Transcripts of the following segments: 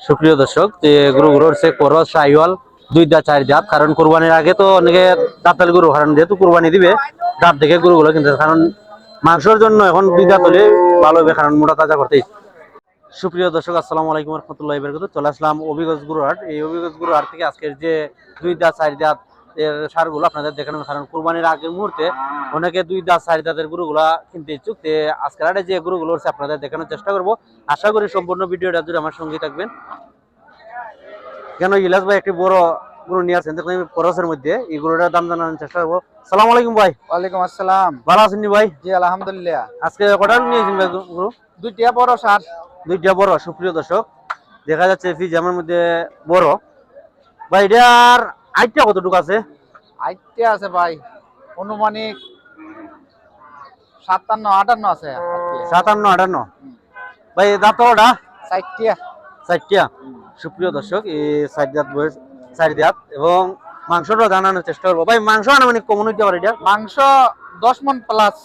সুপ্রিয় দর্শক, যে গুরু গুরু করস সাইওয়াল দুই দা জাত। কারণ কুরবানির আগে তো অনেকে দাঁতাল গরু কারণ যেহেতু কুরবানি দিবে, দাঁত দেখে গরুগুলো কিনতে কারণ মাংসের জন্য এখন দুই দাঁত হলে ভালো হবে, কারণ মোটা তাজা করতে সুপ্রিয় দর্শক, আসসালামু আলাইকুম রহমতুল্লাহ বরকত চলে আসলাম অভিগজ গুরুহাট এই অভিগজ গুরুহাট থেকে আজকের যে দুই দাঁত চার দাঁত এর সারগুলো আপনাদের দেখানো কারণ কুরবানির আগের মুহূর্তে অনেকে দুই দাঁত চার দাঁতের গরুগুলা কিনতে ইচ্ছুক। তে আজকের হাটে যে গরুগুলো আপনাদের দেখানোর চেষ্টা করব। আশা করি সম্পূর্ণ ভিডিওটা জুড়ে আমার সঙ্গে থাকবেন। কেন ইলাস ভাই একটি বড় গরু নিয়ে আসছেন। দেখুন আমি খরচের মধ্যে এই গরুটার দাম জানানোর চেষ্টা করব। সালাম আলাইকুম ভাই। ওয়ালাইকুম আসসালাম। ভালো আছেন ভাই? জি আলহামদুলিল্লাহ। আজকে কটা নিয়েছেন ভাই গরু? দুইটা বড় সার। দুইটা বড় সুপ্রিয় দর্শক। দেখা যাচ্ছে ফিজামের মধ্যে বড়। ভাই এটার আইটটা কতটুকু আছে? আইটে আছে ভাই অনুমানিক সাতান্ন আটান্ন আছে সাতান্ন আটান্ন? ভাই দাঁত ওটা চারটিয়া চারটিয়া সুপ্রিয় দর্শক এই চার দাঁত বয়স দাঁত এবং মাংসটা জানানোর চেষ্টা করব। ভাই মাংস আনুমানিক কমন হইতে পারে এটা? মাংস দশ মন প্লাস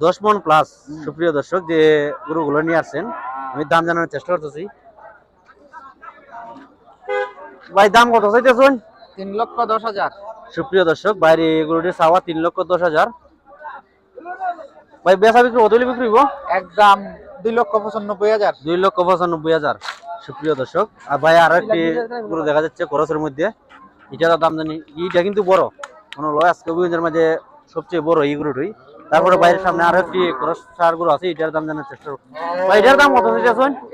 দশ মন প্লাস সুপ্রিয় দর্শক যে গরুগুলো নিয়ে আসছেন আমি দাম জানানোর চেষ্টা করতেছি। ভাই দাম কত চাইতেছেন? তিন লক্ষ দশ হাজার। সুপ্রিয় দর্শক বাইরে চাওয়া তিন লক্ষ দশ হাজার। ভাই বেচা বিক্রি কত বিক্রি একদম দুই লক্ষ পঁচানব্বই হাজার। দুই লক্ষ পঁচানব্বই হাজার। সুপ্রিয় দর্শক আর ভাই আরও একটি গরু দেখা যাচ্ছে খরচের মধ্যে। এটার দাম জানি এইটা কিন্তু বড়। মনে হলো আজকে অভিযোগের মাঝে সবচেয়ে বড় এই গরুটি। তারপরে বাইরের সামনে আরও একটি খরচ সার গরু আছে এটার দাম জানার চেষ্টা করব। এটার দাম কত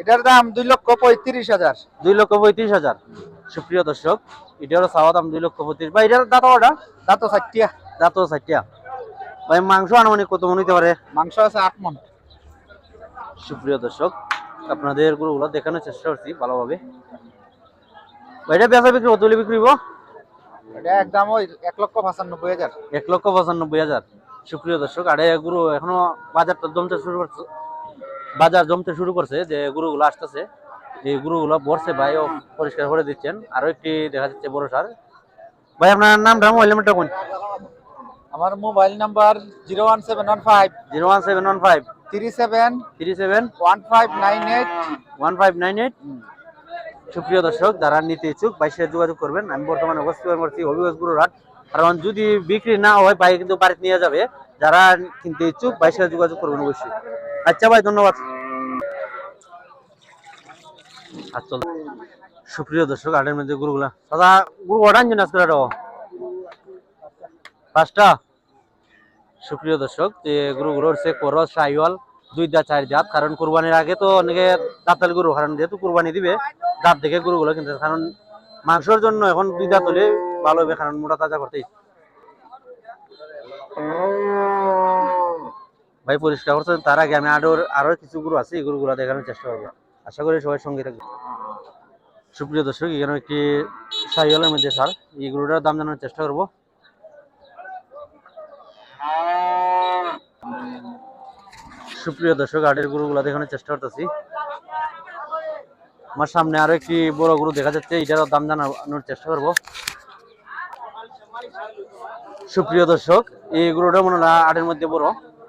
এটার দাম দুই লক্ষ পঁয়ত্রিশ হাজার। দুই লক্ষ পঁয়ত্রিশ হাজার। সুপ্রিয় দর্শক এটারও চাওয়া দাম দুই লক্ষ পঁয়ত্রিশ ভাই এটার দাঁত ওটা তা তো চারটিয়া দাঁত ষাটিয়া ভাই মাংস আনুমানিক কত মনে হইতে পারে? মাংস আছে আট মন। সুপ্রিয় দর্শক আপনাদের গরুগুলো দেখানোর চেষ্টা করছি ভালোভাবে। ভাই এটা বেচা বিক্রি কত হলে বিক্রি এটা একদম ওই এক লক্ষ পঁচানব্বই হাজার। এক লক্ষ পঁচানব্বই হাজার। সুপ্রিয় দর্শক আরে গুরু এখনও বাজারটা জমতে শুরু করছে বাজার জমতে শুরু করছে যে গুরুগুলো আসতেছে। এই গুরুগুলো বসছে ভাই ও পরিষ্কার করে দিচ্ছেন। আরও একটি দেখা যাচ্ছে বড় সার। ভাই আপনার নামটা মোবাইল নাম্বারটা কোন? আমার mobile number zero one seven one five. Zero one seven one five. Three seven three seven one five nine eight. One five nine eight. সুপ্রিয় দর্শক যারা নিতে ইচ্ছুক বাইশে যোগাযোগ করবেন। আমি বর্তমানে অবস্থিত করছি হবিগঞ্জ গুরুরাট কারণ যদি বিক্রি না হয় ভাই কিন্তু বাড়িতে নিয়ে যাবে। যারা কিনতে ইচ্ছুক বাইশে যোগাযোগ করবেন অবশ্যই। আচ্ছা ভাই ধন্যবাদ। সুপ্রিয় দর্শক, আটের মধ্যে গুরুগুলা। দাদা, গুরু আজকে পাঁচটা। সুপ্রিয় দর্শক, যে হচ্ছে করস, সাইওয়াল দুই চার কারণ কুরবানির আগে তো অনেকে দাঁতাল গরু কারণ যেহেতু কুরবানি দিবে। দাঁত দেখে গরুগুলো কিনতে কারণ মাংসের জন্য এখন দুই দাঁত হলে ভালো হবে, কারণ মোটা তাজা করতে ভাই, পরিষ্কার করছেন। তার আগে আমি আরও আরও কিছু গরু আছে, এই গরুগুলো দেখানোর চেষ্টা করব। আশা করি সবাই সঙ্গে থাকবে। সুপ্রিয় দর্শক এখানে একটি সাইওয়ালের মধ্যে সার। এই গরুটার দাম জানার চেষ্টা করব। সুপ্রিয় দর্শক, আটের গরুগুলো দেখানোর চেষ্টা করতেছি। আমার সামনে আরও একটি বড় গরু দেখা যাচ্ছে এটারও দাম জানানোর চেষ্টা করব। সুপ্রিয় দর্শক, এই গরুটা মনে হয় আটের মধ্যে বড়।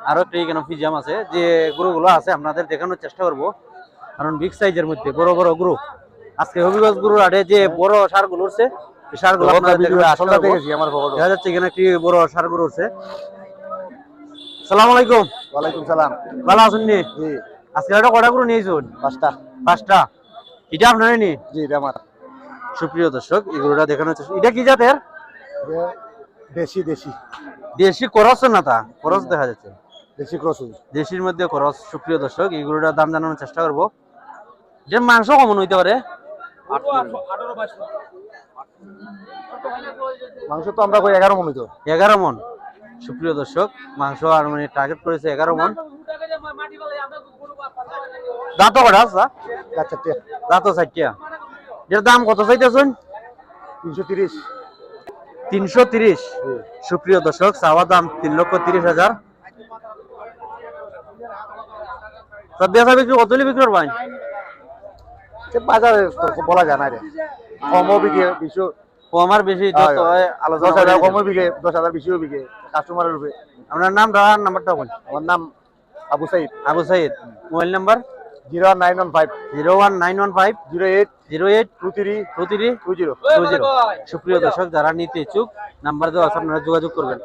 আরও একটি এখানে ফিজাম আছে, যে গরুগুলো আছে, আপনাদের দেখানোর চেষ্টা করব। কারণ বিগ সাইজের মধ্যে বড় বড় গরু আজকে হবিগঞ্জ গরুর আটে যে বড় সারগুলো উঠছে সারগুলো। দেখা যাচ্ছে এখানে একটি বড় সার গরু উঠছে। সালাম আলাইকুম। ওয়ালাইকুম সালাম। ভালো আছেন নি? জি। আজকে একটা কটা করে নিয়েছুন? পাঁচটা। পাঁচটা। এটা আপনারই নি? জি এটা আমার। সুপ্রিয় দর্শক এগুলোটা দেখানো হচ্ছে এটা কি জাতের? দেশি দেশি। দেশি করস না তা? করস দেখা যাচ্ছে। দেশি ক্রস। দেশির মধ্যে করস। সুপ্রিয় দর্শক এগুলোটার দাম জানানোর চেষ্টা করব। যে মাংস কমন হইতে পারে? মাংস তো আমরা কই এগারো মন হইতো। এগারো মন। সুপ্রিয় দর্শক মাংস আর মানে টার্গেট করেছে এগারো মন। দাঁত কটা আছে আচ্ছা দাঁত চারটিয়া এর দাম কত চাইতেছেন? তিনশো তিরিশ। তিনশো তিরিশ। সুপ্রিয় দর্শক চাওয়া দাম তিন লক্ষ তিরিশ হাজার। বেচা বিক্রি কত বিক্রি করবেন? বাজারে বলা যায় না রে। কমও বিকে বেশিও কম বেশি যত হয় আলোচনা দশ হাজার করে কমও বিকে দশ হাজার বেশিও বিকে কাস্টমারের উপরে। আপনার নাম আর নাম্বারটা বল আমার নাম Abu Saeed. Abu Saeed. Mobile number? Zero nine one five. Zero one nine one five. Zero eight. Zero eight. Two three. Two three. Two zero. Two zero. সুপ্রিয় দর্শক যারা নিতে ইচ্ছুক নাম্বার দেওয়া আছে আপনারা যোগাযোগ করবেন।